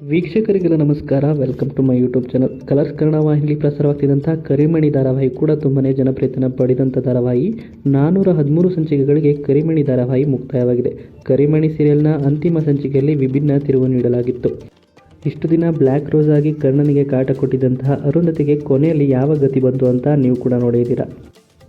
ವೀಕ್ಷಕರಿಗೆಲ್ಲ ನಮಸ್ಕಾರ. Welcome to my YouTube channel Colors Kannada ವಾಹಿನಿಯಲ್ಲಿ ಪ್ರಸಾರವಾಗ್ತಿದ್ದಂಥ ಕರಿಮಣಿ ಧಾರಾವಾಹಿ ಕೂಡ ತುಂಬನೇ ಜನಪ್ರಿಯತೆಯನ್ನು ಪಡೆದಂಥ ಧಾರಾವಾಹಿ. ನಾನ್ನೂರ ಹದಿಮೂರು ಸಂಚಿಕೆಗಳಿಗೆ ಕರಿಮಣಿ ಧಾರಾವಾಹಿ ಮುಕ್ತಾಯವಾಗಿದೆ. ಕರಿಮಣಿ ಸೀರಿಯಲ್ನ ಅಂತಿಮ ಸಂಚಿಕೆಯಲ್ಲಿ ವಿಭಿನ್ನ ತಿರುವು ನೀಡಲಾಗಿತ್ತು. ಇಷ್ಟು ದಿನ ಬ್ಲ್ಯಾಕ್ ರೋಸ್ ಆಗಿ ಕರ್ಣನಿಗೆ ಕಾಟ ಕೊಟ್ಟಿದ್ದಂತಹ ಅರುಂಧತಿಗೆ ಕೊನೆಯಲ್ಲಿ ಯಾವ ಗತಿ ಬಂತು ಅಂತ ನೀವು ಕೂಡ ನೋಡಿದ್ದೀರಾ.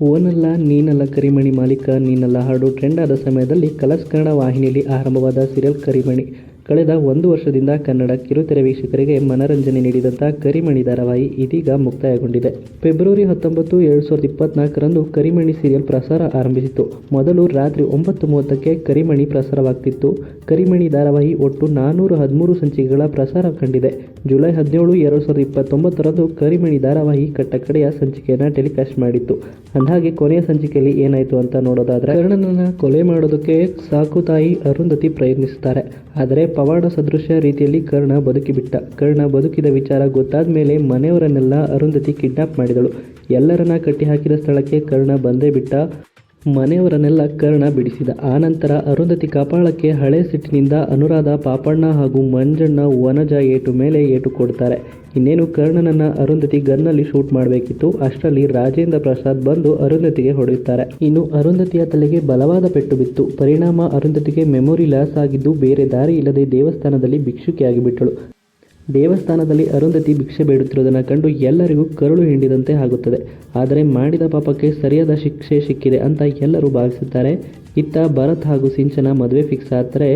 ಓನಲ್ಲ, ನೀನಲ್ಲ ಕರಿಮಣಿ ಮಾಲೀಕ, ನೀನಲ್ಲ ಹಾಡು ಟ್ರೆಂಡ್ ಆದ ಸಮಯದಲ್ಲಿ ಕಲರ್ಸ್ ಕನ್ನಡ ವಾಹಿನಿಯಲ್ಲಿ ಆರಂಭವಾದ ಸೀರಿಯಲ್ ಕರಿಮಣಿ. ಕಳೆದ ಒಂದು ವರ್ಷದಿಂದ ಕನ್ನಡ ಕಿರುತೆರೆ ವೀಕ್ಷಕರಿಗೆ ಮನರಂಜನೆ ನೀಡಿದಂಥ ಕರಿಮಣಿ ಧಾರಾವಾಹಿ ಇದೀಗ ಮುಕ್ತಾಯಗೊಂಡಿದೆ. ಫೆಬ್ರವರಿ ಹತ್ತೊಂಬತ್ತು, ಎರಡು ಸಾವಿರದ ಇಪ್ಪತ್ನಾಲ್ಕರಂದು ಕರಿಮಣಿ ಸೀರಿಯಲ್ ಪ್ರಸಾರ ಆರಂಭಿಸಿತು ಮೊದಲು ರಾತ್ರಿ ಒಂಬತ್ತು ಮೂವತ್ತಕ್ಕೆ ಕರಿಮಣಿ ಪ್ರಸಾರವಾಗ್ತಿತ್ತು. ಕರಿಮಣಿ ಧಾರಾವಾಹಿ ಒಟ್ಟು ನಾನ್ನೂರ ಹದಿಮೂರು ಸಂಚಿಕೆಗಳ ಪ್ರಸಾರ ಕಂಡಿದೆ. ಜುಲೈ ಹದಿನೇಳು, ಎರಡು ಸಾವಿರದ ಇಪ್ಪತ್ತೊಂಬತ್ತರಂದು ಕರಿಮಣಿ ಧಾರಾವಾಹಿ ಕಟ್ಟಕಡೆಯ ಸಂಚಿಕೆಯನ್ನು ಟೆಲಿಕಾಸ್ಟ್ ಮಾಡಿತ್ತು. ಅಂದಹಾಗೆ, ಕೊನೆಯ ಸಂಚಿಕೆಯಲ್ಲಿ ಏನಾಯಿತು ಅಂತ ನೋಡೋದಾದರೆ, ಕರ್ಣನನ್ನು ಕೊಲೆ ಮಾಡೋದಕ್ಕೆ ಸಾಕು ತಾಯಿ ಅರುಂಧತಿ ಪ್ರಯತ್ನಿಸುತ್ತಾರೆ. ಆದರೆ ಪವಾಡ ಸದೃಶ ರೀತಿಯಲ್ಲಿ ಕರ್ಣ ಬದುಕಿಬಿಟ್ಟ. ಕರ್ಣ ಬದುಕಿದ ವಿಚಾರ ಗೊತ್ತಾದ ಮೇಲೆ ಮನೆಯವರನ್ನೆಲ್ಲ ಅರುಂಧತಿ ಕಿಡ್ನಾಪ್ ಮಾಡಿದಳು. ಎಲ್ಲರನ್ನ ಕಟ್ಟಿ ಹಾಕಿದ ಸ್ಥಳಕ್ಕೆ ಕರ್ಣ ಬಂದೇ ಬಿಟ್ಟ. ಮನೆಯವರನ್ನೆಲ್ಲ ಕರ್ಣ ಬಿಡಿಸಿದ. ಆನಂತರ ಅರುಂಧತಿ ಕಪಾಳಕ್ಕೆ ಹಳೆ ಸಿಟ್ಟಿನಿಂದ ಅನುರಾಧ, ಪಾಪಣ್ಣ ಹಾಗೂ ಮಂಜಣ್ಣ ವನಜ ಏಟು ಮೇಲೆ ಏಟು ಕೊಡ್ತಾರೆ. ಇನ್ನೇನು ಕರ್ಣನನ್ನ ಅರುಂಧತಿ ಗನ್ನಲ್ಲಿ ಶೂಟ್ ಮಾಡಬೇಕಿತ್ತು. ಅಷ್ಟರಲ್ಲಿ ರಾಜೇಂದ್ರ ಪ್ರಸಾದ್ ಬಂದು ಅರುಂಧತಿಗೆ ಹೊಡೆಯುತ್ತಾರೆ. ಇನ್ನು ಅರುಂಧತಿಯ ತಲೆಗೆ ಬಲವಾದ ಪೆಟ್ಟು ಬಿತ್ತು. ಪರಿಣಾಮ ಅರುಂಧತಿಗೆ ಮೆಮೊರಿ ಲಾಸ್ ಆಗಿದ್ದು ಬೇರೆ ದಾರಿ ಇಲ್ಲದೆ ದೇವಸ್ಥಾನದಲ್ಲಿ ಭಿಕ್ಷುಕಿಯಾಗಿ ಬಿಟ್ಟಳು ದೇವಸ್ಥಾನದಲ್ಲಿ ಅರುಂಧತಿ ಭಿಕ್ಷೆ ಬೇಡುತ್ತಿರುವುದನ್ನು ಕಂಡು ಎಲ್ಲರಿಗೂ ಕರುಳು ಹಿಂಡಿದಂತೆ ಆಗುತ್ತದೆ. ಆದರೆ ಮಾಡಿದ ಪಾಪಕ್ಕೆ ಸರಿಯಾದ ಶಿಕ್ಷೆ ಸಿಕ್ಕಿದೆ ಅಂತ ಎಲ್ಲರೂ ಭಾವಿಸುತ್ತಾರೆ. ಇತ್ತ ಭರತ್ ಹಾಗೂ ಸಿಂಚನ ಮದುವೆ ಫಿಕ್ಸ್ ಆದರೆ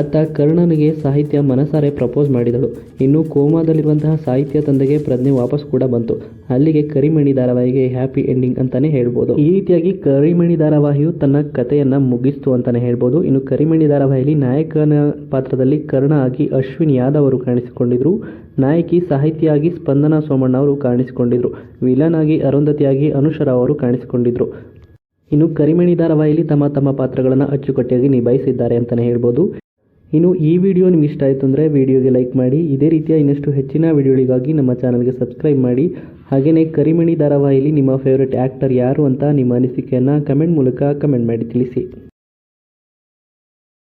ಅತ್ತ ಕರ್ಣನಿಗೆ ಸಾಹಿತ್ಯ ಮನಸಾರೆ ಪ್ರಪೋಸ್ ಮಾಡಿದಳು. ಇನ್ನು ಕೋಮಾದಲ್ಲಿರುವಂತಹ ಸಾಹಿತ್ಯ ತಂದೆಗೆ ಪ್ರಜ್ಞೆ ವಾಪಸ್ ಕೂಡ ಬಂತು. ಅಲ್ಲಿಗೆ ಕರಿಮಣಿ ಧಾರಾವಾಹಿಗೆ ಹ್ಯಾಪಿ ಎಂಡಿಂಗ್ ಅಂತಾನೆ ಹೇಳ್ಬೋದು. ಈ ರೀತಿಯಾಗಿ ಕರಿಮಣಿ ಧಾರಾವಾಹಿಯು ತನ್ನ ಕಥೆಯನ್ನ ಮುಗಿಸ್ತು ಅಂತಾನೆ ಹೇಳ್ಬೋದು. ಇನ್ನು ಕರಿಮಣಿ ಧಾರಾವಾಹಿಯಲ್ಲಿ ನಾಯಕನ ಪಾತ್ರದಲ್ಲಿ ಕರ್ಣ ಆಗಿ ಅಶ್ವಿನ್ ಯಾದವ್ ಅವರು ಕಾಣಿಸಿಕೊಂಡಿದ್ರು. ನಾಯಕಿ ಸಾಹಿತ್ಯಾಗಿ ಸ್ಪಂದನಾ ಸೋಮಣ್ಣ ಅವರು ಕಾಣಿಸಿಕೊಂಡಿದ್ರು. ವಿಲನ್ ಆಗಿ ಅರುಂಧತಿಯಾಗಿ ಅನುಷರಾವ್ ಅವರು ಕಾಣಿಸಿಕೊಂಡಿದ್ರು. ಇನ್ನು ಕರಿಮಣಿ ಧಾರಾವಾಹಿಯಲ್ಲಿ ತಮ್ಮ ತಮ್ಮ ಪಾತ್ರಗಳನ್ನು ಅಚ್ಚುಕಟ್ಟಾಗಿ ನಿಭಾಯಿಸಿದ್ದಾರೆ ಅಂತಲೇ ಹೇಳ್ಬೋದು. ಇನ್ನು ಈ ವಿಡಿಯೋ ನಿಮ್ಗೆ ಇಷ್ಟ ಆಯಿತು ಅಂದರೆ ವಿಡಿಯೋಗೆ ಲೈಕ್ ಮಾಡಿ. ಇದೇ ರೀತಿಯ ಇನ್ನಷ್ಟು ಹೆಚ್ಚಿನ ವಿಡಿಯೋಗಳಿಗಾಗಿ ನಮ್ಮ ಚಾನಲ್ಗೆ ಸಬ್ಸ್ಕ್ರೈಬ್ ಮಾಡಿ. ಹಾಗೆಯೇ ಕರಿಮಣಿ ಧಾರಾವಾಹಿಯಲ್ಲಿ ನಿಮ್ಮ ಫೇವ್ರೆಟ್ ಆ್ಯಕ್ಟರ್ ಯಾರು ಅಂತ ನಿಮ್ಮ ಅನಿಸಿಕೆಯನ್ನು ಕಮೆಂಟ್ ಮೂಲಕ ಕಮೆಂಟ್ ಮಾಡಿ ತಿಳಿಸಿ.